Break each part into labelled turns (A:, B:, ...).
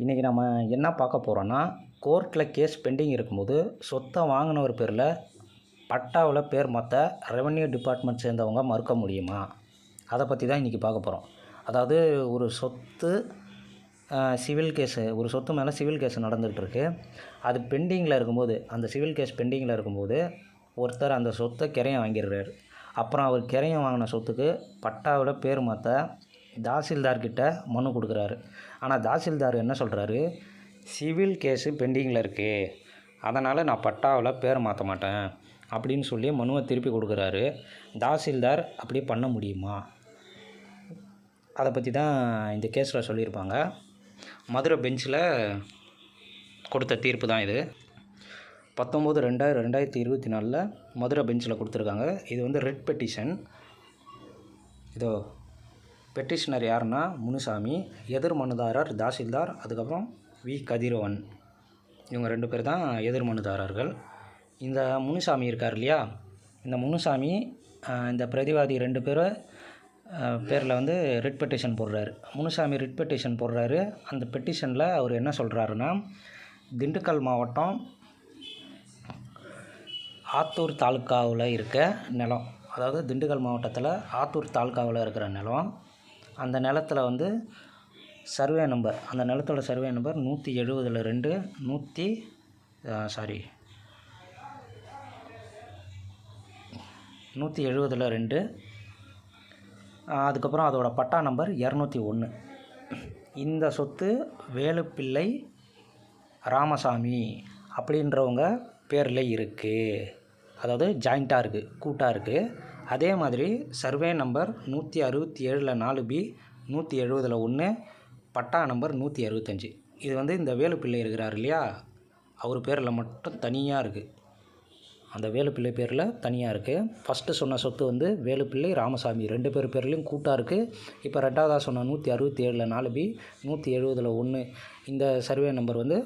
A: இன்றைக்கி நம்ம என்ன பார்க்க போகிறோன்னா கோர்ட்டில் கேஸ் பெண்டிங் இருக்கும்போது சொத்தை வாங்கினவர் பேரில் பட்டாவில் பேர் மாற்ற ரெவன்யூ டிபார்ட்மெண்ட் சேர்ந்தவங்க மறுக்க முடியுமா? அதை பற்றி தான் இன்றைக்கி பார்க்க போகிறோம் அதாவது ஒரு சொத்து சிவில் கேஸு ஒரு சொத்து மேலே சிவில் கேஸ் நடந்துகிட்ருக்கு அது பெண்டிங்கில் இருக்கும்போது அந்த சிவில் கேஸ் பெண்டிங்கில் இருக்கும்போது ஒருத்தர் அந்த சொத்தை கிரையம் வாங்கிடுறாரு. அப்புறம் அவர் கிரையம் வாங்கின சொத்துக்கு பட்டாவில் பேர் மாற்ற தாசில்தார்கிட்ட மனு கொடுக்குறாரு. ஆனால் தாசில்தார் என்ன சொல்கிறாரு சிவில் கேஸு பெண்டிங்கில் இருக்குது அதனால் நான் பட்டாவில் பேர் மாற்ற மாட்டேன் அப்படின்னு சொல்லி மனுவை திருப்பி கொடுக்குறாரு. தாசில்தார் அப்படி பண்ண முடியுமா? அதை பற்றி தான் இந்த கேஸில் சொல்லியிருப்பாங்க. மதுரை பெஞ்சில் கொடுத்த தீர்ப்பு தான் இது. பத்தொம்போது ரெண்டாயிரம் ரெண்டாயிரத்தி இருபத்தி நாலில் மதுரை பெஞ்சில் கொடுத்துருக்காங்க. இது வந்து ரெட் பெட்டிஷன். இதோ பெட்டிஷனர் யாருன்னா முனுசாமி எதிர் மனுதாரர் தாசில்தார் அதுக்கப்புறம் வி. கதிரவன். இவங்க ரெண்டு பேர் தான் எதிர் மனுதாரர்கள். இந்த முனுசாமி இருக்கார் இல்லையா? இந்த முனுசாமி இந்த பிரதிவாதி ரெண்டு பேர் பேரில் வந்து ரிட் பெட்டிஷன் போடுறாரு. முனுசாமி ரிட் பெட்டிஷன் போடுறாரு. அந்த பெட்டிஷனில் அவர் என்ன சொல்கிறாருன்னா திண்டுக்கல் மாவட்டம் ஆத்தூர் தாலுக்காவில் இருக்க நிலம் அதாவது திண்டுக்கல் மாவட்டத்தில் ஆத்தூர் தாலுக்காவில் இருக்கிற நிலம் அந்த நிலத்தில் வந்து சர்வே நம்பர் அந்த நிலத்தோட சர்வே நம்பர் நூற்றி எழுபதில் ரெண்டு நூற்றி சாரி நூற்றி எழுபதில் ரெண்டு. அதுக்கப்புறம் அதோடய பட்டா நம்பர் இரநூத்தி ஒன்று இந்த சொத்து வேலுப்பிள்ளை ராமசாமி அப்படின்றவங்க பேரில் இருக்குது அதாவது ஜாயிண்ட்டாக இருக்குது கூட்டாக இருக்குது அதே மாதிரி சர்வே நம்பர் நூற்றி அறுபத்தி ஏழில் நாலு பி நூற்றி எழுபதில் ஒன்று பட்டா நம்பர் நூற்றி அறுபத்தஞ்சி இது வந்து இந்த வேலுப்பிள்ளை இருக்கிறார் இல்லையா? அவர் பேரில் மட்டும் தனியாக இருக்குது அந்த வேலுப்பிள்ளை பேரில் தனியாக இருக்குது ஃபஸ்ட்டு சொன்ன சொத்து வந்து வேலுப்பிள்ளை ராமசாமி ரெண்டு பேர் பேர்லேயும் கூட்டாக இருக்குது இப்போ ரெண்டாவதாக சொன்ன நூற்றி அறுபத்தி ஏழில் நாலு பி நூற்றி எழுபதில் ஒன்று இந்த சர்வே நம்பர் வந்து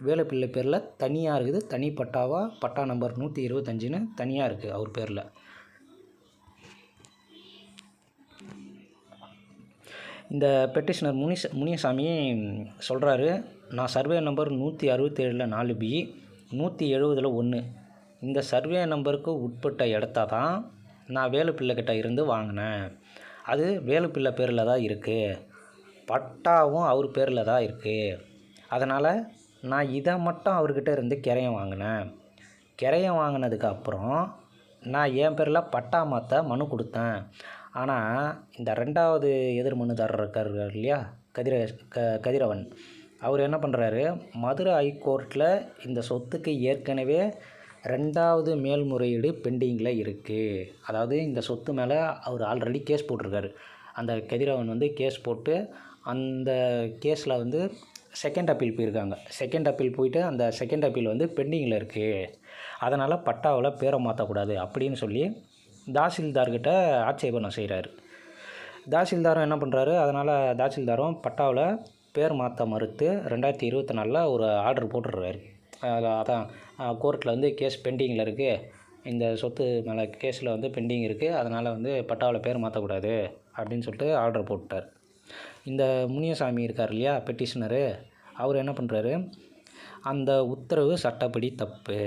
A: வேலுப்பிள்ளை பேரில் தனியாக இருக்குது. தனி பட்டாவா? பட்டா நம்பர் நூற்றி இருபத்தஞ்சின்னு தனியாக இருக்குது அவர் பேரில். இந்த பெட்டிஷனர் முனிஷ முனியசாமி சொல்கிறாரு நான் சர்வே நம்பர் நூற்றி அறுபத்தேழில் நாலு பி நூற்றி எழுபதில் ஒன்று இந்த சர்வே நம்பருக்கு உட்பட்ட இடத்த தான் நான் வேலுப்பிள்ளைக்கிட்ட இருந்து வாங்கினேன். அது வேலுப்பிள்ளை பேரில் தான் இருக்குது பட்டாவும் அவர் பேரில் தான் இருக்குது அதனால் நான் இதை மட்டும் அவர்கிட்ட இருந்து கிரையம் வாங்கினேன். கிரையம் வாங்கினதுக்கு அப்புறம் நான் என் பேரில் பட்டா மாற்ற மனு கொடுத்தேன். ஆனால் இந்த ரெண்டாவது எதிர் மனுதாரர் இருக்கார் இல்லையா? கதிர க கதிரவன். அவர் என்ன பண்ணுறாரு மதுரை ஹைகோர்ட்டில் இந்த சொத்துக்கு ஏற்கனவே ரெண்டாவது மேல்முறையீடு பெண்டிங்கில் இருக்குது அதாவது இந்த சொத்து மேலே அவர் ஆல்ரெடி கேஸ் போட்டிருக்காரு. அந்த கதிரவன் வந்து கேஸ் போட்டு அந்த கேஸில் வந்து செகண்ட் அப்பீல் போயிருக்காங்க. செகண்ட் அப்பீல் போயிட்டு அந்த செகண்ட் அப்பீல் வந்து பெண்டிங்கில் இருக்குது அதனால் பட்டாவில் பேரை மாற்றக்கூடாது அப்படின்னு சொல்லி தாசில்தார்கிட்ட ஆட்சேபனை செய்கிறாரு. தாசில்தாரும் என்ன பண்ணுறாரு? அதனால் தாசில்தாரும் பட்டாவில் பேர் மாற்ற மறுத்து ரெண்டாயிரத்தி இருபத்தி நாலில் ஒரு ஆர்டர் போட்டுடுறாரு. அதான் கோர்ட்டில் வந்து கேஸ் பெண்டிங்கில் இருக்குது இந்த சொத்து மேலே கேஸில் வந்து பெண்டிங் இருக்குது அதனால் வந்து பட்டாவில் பேர் மாற்றக்கூடாது அப்படின்னு சொல்லிட்டு ஆர்டர் போட்டார் இந்த முனியசாமி இருக்கார் இல்லையா பெட்டிஷனரு அவர் என்ன பண்ணுறாரு? அந்த உத்தரவு சட்டப்படி தப்பு.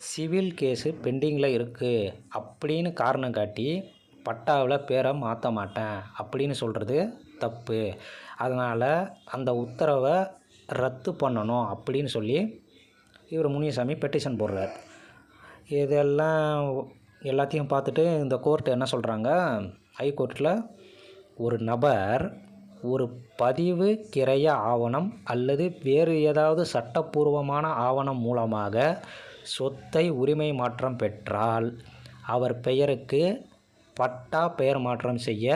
A: சிவில் கேஸு பெண்டிங்கில் இருக்குது அப்படின்னு காரணம் காட்டி பட்டாவில் பேரை மாற்ற மாட்டேன் அப்படின்னு சொல்கிறது தப்பு. அதனால் அந்த உத்தரவை ரத்து பண்ணணும் அப்படின்னு சொல்லி இவர் முனியசாமி பெட்டிஷன் போடுறார். இதெல்லாம் எல்லாத்தையும் பார்த்துட்டு இந்த கோர்ட் என்ன சொல்கிறாங்க ஹைகோர்ட்டில் ஒரு நபர் ஒரு பதிவு கிரைய ஆவணம் அல்லது வேறு ஏதாவது சட்டப்பூர்வமான ஆவணம் மூலமாக சொத்தை உரிமை மாற்றம் பெற்றால் அவர் பெயருக்கு பட்டா பெயர் மாற்றம் செய்ய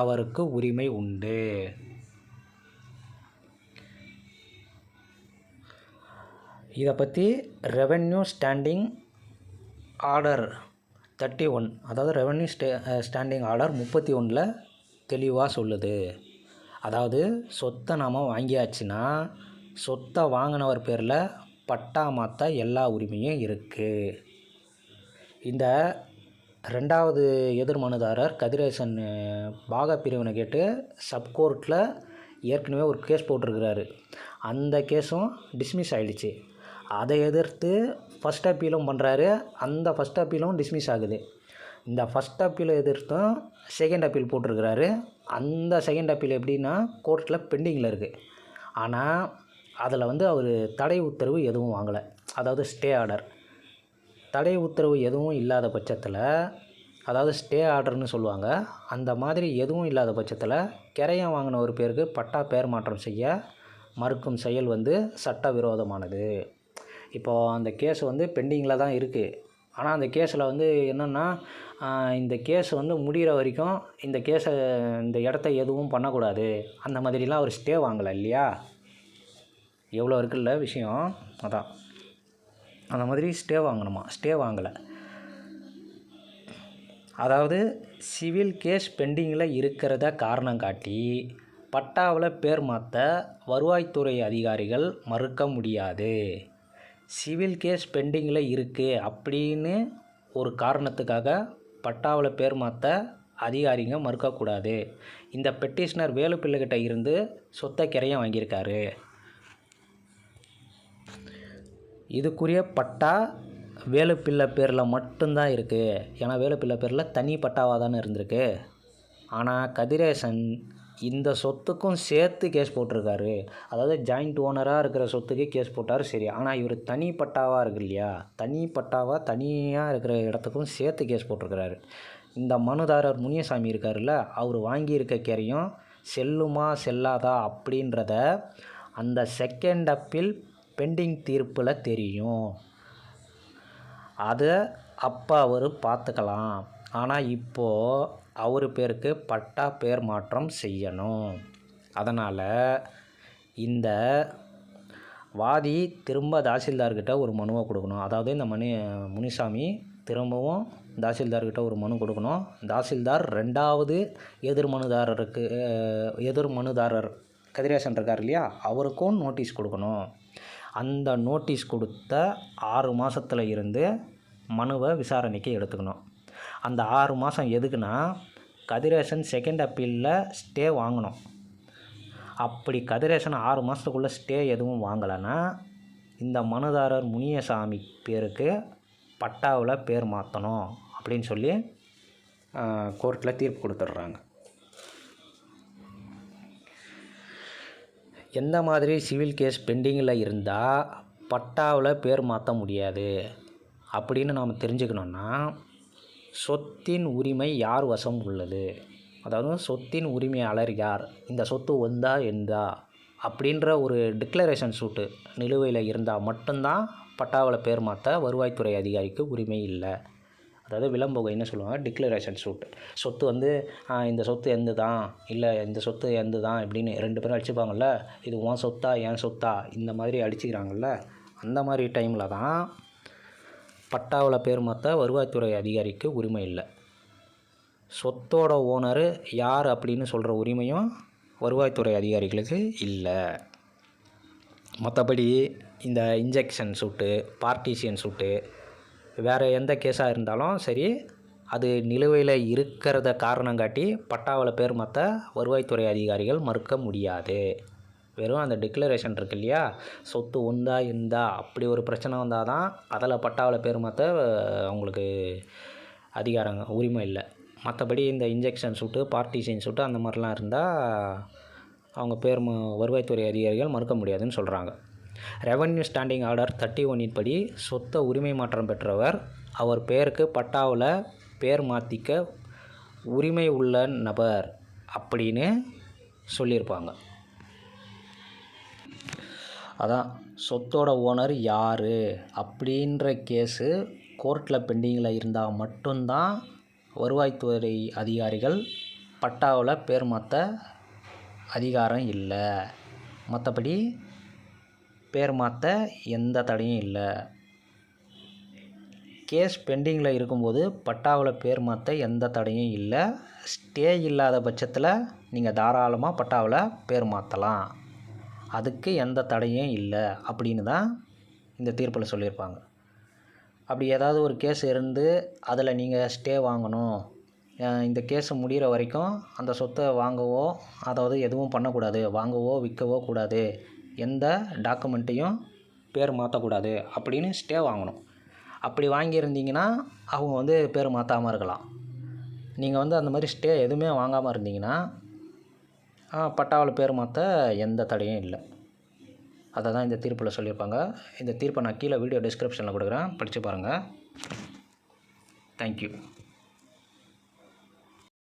A: அவருக்கு உரிமை உண்டு. இதை பற்றி revenue standing order thirty one அதாவது ரெவென்யூ ஸ்டே ஸ்டாண்டிங் ஆர்டர் முப்பத்தி ஒன்றில் தெளிவாக சொல்லுது. அதாவது சொத்தை நாம் வாங்கியாச்சுன்னா சொத்தை வாங்கினவர் பேரில் பட்டா மாற்ற எல்லா உரிமையும் இருக்குது இந்த ரெண்டாவது எதிர் மனுதாரர் கதிரேசன் பாகா பிரிவினை கேட்டு சப்கோர்ட்டில் ஏற்கனவே ஒரு கேஸ் போட்டிருக்கிறாரு. அந்த கேஸும் டிஸ்மிஸ் ஆகிடுச்சு அதை எதிர்த்து ஃபஸ்ட் அப்பீலும் பண்ணுறாரு அந்த ஃபஸ்ட் அப்பீலும் டிஸ்மிஸ் ஆகுது. இந்த ஃபஸ்ட் அப்பீலை எதிர்த்தும் செகண்ட் அப்பீல் போட்டிருக்கிறாரு. அந்த செகண்ட் அப்பீல் எப்படின்னா கோர்ட்டில் பெண்டிங்கில் இருக்குது ஆனால் அதில் வந்து அவர் தடை உத்தரவு எதுவும் வாங்கலை. அதாவது ஸ்டே ஆர்டர். தடை உத்தரவு எதுவும் இல்லாத பட்சத்தில் அதாவது ஸ்டே ஆர்டர்னு சொல்லுவாங்க அந்த மாதிரி எதுவும் இல்லாத பட்சத்தில் கிரையம் வாங்கின ஒரு பேருக்கு பட்டா பெயர் மாற்றம் செய்ய மறுக்கும் செயல் வந்து சட்டவிரோதமானது. இப்போது அந்த கேஸ் வந்து பெண்டிங்கில் தான் இருக்குது ஆனால் அந்த கேஸில் வந்து என்னென்னா இந்த கேஸ் வந்து முடிகிற வரைக்கும் இந்த கேஸை இந்த இடத்த எதுவும் பண்ணக்கூடாது. அந்த மாதிரிலாம் அவர் ஸ்டே வாங்கலை இல்லையா? எவ்வளோ இருக்குல்ல விஷயம்? அதான். அந்த மாதிரி ஸ்டே வாங்கணுமா? ஸ்டே வாங்கலை. அதாவது சிவில் கேஸ் பெண்டிங்கில் இருக்கிறத காரணம் காட்டி பட்டாவில் பேர் மாற்ற வருவாய்த்துறை அதிகாரிகள் மறுக்க முடியாது. சிவில் கேஸ் பெண்டிங்கில் இருக்குது அப்படின்னு ஒரு காரணத்துக்காக பட்டாவில் பேர் மாற்ற அதிகாரிங்க மறுக்கக்கூடாது. இந்த பெட்டிஷனர் வேலுப்பிள்ளைகிட்ட இருந்து சொத்தை கிரையம் வாங்கியிருக்காரு. இதுக்குரிய பட்டா வேலுப்பிள்ளை பேரில் மட்டும்தான் இருக்குது ஏன்னா வேலுப்பிள்ளை பேரில் தனி பட்டாவாக தானே இருந்திருக்கு. ஆனால் கதிரேசன் இந்த சொத்துக்கும் சேர்த்து கேஸ் போட்டிருக்காரு. அதாவது ஜாயிண்ட் ஓனராக இருக்கிற சொத்துக்கே கேஸ் போட்டார் சரி. ஆனால் இவர் தனி பட்டாவாக இருக்கு இல்லையா? தனி பட்டாவாக தனியாக இருக்கிற இடத்துக்கும் சேர்த்து கேஸ் போட்டிருக்கிறாரு. இந்த மனுதாரர் முனியசாமி இருக்காருல்ல அவர் வாங்கியிருக்க கேரையும் செல்லுமா செல்லாதா அப்படின்றத அந்த செகண்ட் அப்பில் பெண்டிங் தீர்ப்பில் தெரியும். அதை அப்போ அவர் பார்த்துக்கலாம் ஆனால் இப்போது அவர் பேருக்கு பட்டா பேர் மாற்றம் செய்யணும். அதனால் இந்த வாதி திரும்ப தாசில்தார்கிட்ட ஒரு மனுவை கொடுக்கணும். அதாவது இந்த மணி முனிசாமி திரும்பவும் தாசில்தார்கிட்ட ஒரு மனு கொடுக்கணும். தாசில்தார் ரெண்டாவது எதிர் மனுதாரருக்கு எதிர் மனுதாரர் கதிரேசன் இருக்கார் இல்லையா? அவருக்கும் நோட்டீஸ் கொடுக்கணும். அந்த நோட்டீஸ் கொடுத்த ஆறு மாதத்தில் இருந்து மனுவை விசாரணைக்கு எடுத்துக்கணும். அந்த ஆறு மாதம் எதுக்குன்னா கதிரேசன் செகண்ட் அப்பீலில் ஸ்டே வாங்கணும். அப்படி கதிரேசன் ஆறு மாதத்துக்குள்ளே ஸ்டே எதுவும் வாங்கலைன்னா இந்த மனுதாரர் முனியசாமி பேருக்கு பட்டாவில் பேர் மாற்றணும் அப்படின்னு சொல்லி கோர்ட்டில் தீர்ப்பு கொடுத்துட்றாங்க. எந்த மாதிரி சிவில் கேஸ் பெண்டிங்கில் இருந்தால் பட்டாவில் பேர் மாற்ற முடியாது. அப்படின்னு நாம் தெரிஞ்சுக்கணுன்னா சொத்தின் உரிமை யார் வசம் உள்ளது? அதாவது சொத்தின் உரிமையாளர் யார்? இந்த சொத்து வந்தா எந்தா? அப்படின்ற ஒரு டிக்ளரேஷன் சூட்டு நிலுவையில் இருந்தால் மட்டும்தான் பட்டாவில் பேர் மாற்ற வருவாய்த்துறை அதிகாரிக்கு உரிமை இல்லை. அதாவது விளம்பொகைன்னு சொல்லுவாங்க? டிக்ளரேஷன் சூட் சொத்து வந்து இந்த சொத்து எந்த தான் இல்லை இந்த சொத்து எந்த தான் இப்படின்னு ரெண்டு பேரும் அடிச்சுப்பாங்கள்ல இது உன் சொத்தா என் சொத்தா? இந்த மாதிரி அடிச்சுக்கிறாங்கள்ல அந்த மாதிரி டைமில் தான் பட்டாவில் பேர் மாற்ற வருவாய்த்துறை அதிகாரிக்கு உரிமை இல்லை. சொத்தோட ஓனர் யார் அப்படின்னு சொல்கிற உரிமையும் வருவாய்த்துறை அதிகாரிகளுக்கு இல்லை. மற்றபடி இந்த இன்ஜெக்ஷன் சூட்டு பார்ட்டிஷியன் சூட்டு வேறு எந்த கேஸாக இருந்தாலும் சரி அது நிலுவையில் இருக்கிறத காரணம் காட்டி பட்டாவில் பேர் மற்ற வருவாய்த்துறை அதிகாரிகள் மறுக்க முடியாது. வெறும் அந்த டிக்ளரேஷன் இருக்கு இல்லையா? சொத்து உந்தா இருந்தா அப்படி ஒரு பிரச்சனை வந்தால் தான் அதில் பட்டாவில் பேர் மற்ற அவங்களுக்கு அதிகாரம் உரிமை இல்லை. மற்றபடி இந்த இன்ஜெக்ஷன் சூட்டு பார்ட்டிஷியன் சூட்டு அந்த மாதிரிலாம் இருந்தால் அவங்க பேர் ம- வருவாய்த்துறை அதிகாரிகள் மறுக்க முடியாதுன்னு சொல்கிறாங்க ரெவன்யூ ஸ்டாண்டிங் ஆர்டர் தேர்ட்டி ஒன்னின் படி சொத்தை உரிமை மாற்றம் பெற்றவர். அவர் பெயருக்கு பட்டாவில் பேர் மாற்றிக்க உரிமை உள்ள நபர் அப்படின்னு சொல்லியிருப்பாங்க. அதான் சொத்தோட ஓனர் யார் அப்படின்ற கேஸு கோர்ட்டில் பெண்டிங்கில் இருந்தால் மட்டும்தான் வருவாய்த்துறை அதிகாரிகள் பட்டாவில் பேர் மாற்ற அதிகாரம் இல்லை. மற்றபடி பேர் மாற்ற எந்த தடையும் இல்லை. கேஸ் பெண்டிங்கில் இருக்கும்போது பட்டாவில் பேர் மாற்ற எந்த தடையும் இல்லை. ஸ்டே இல்லாத பட்சத்தில் நீங்கள் தாராளமாக பட்டாவில் பேர் மாற்றலாம் அதுக்கு எந்த தடையும் இல்லை அப்படின்னு தான் இந்த தீர்ப்பில் சொல்லியிருப்பாங்க. அப்படி ஏதாவது ஒரு கேஸ் இருந்து அதில் நீங்கள் ஸ்டே வாங்கணும். இந்த கேஸ் முடிகிற வரைக்கும் அந்த சொத்தை வாங்கவோ அதாவது எதுவும் பண்ணக்கூடாது. வாங்கவோ விற்கவோ கூடாது. எந்த டாக்குமெண்ட்டையும் பேர் மாற்றக்கூடாது அப்படின்னு ஸ்டே வாங்கணும். அப்படி வாங்கியிருந்தீங்கன்னா அவங்க வந்து பேர் மாற்றாமல் இருக்கலாம். நீங்கள் வந்து அந்த மாதிரி ஸ்டே எதுவுமே வாங்காமல் இருந்தீங்கன்னா பட்டாவில் பேர் மாற்ற எந்த தடையும் இல்லை. அதை தான் இந்த தீர்ப்பில் சொல்லியிருப்பாங்க. இந்த தீர்ப்பை நான் கீழே வீடியோ டிஸ்கிரிப்ஷனில் கொடுக்குறேன். படித்து பாருங்கள் தேங்க்யூ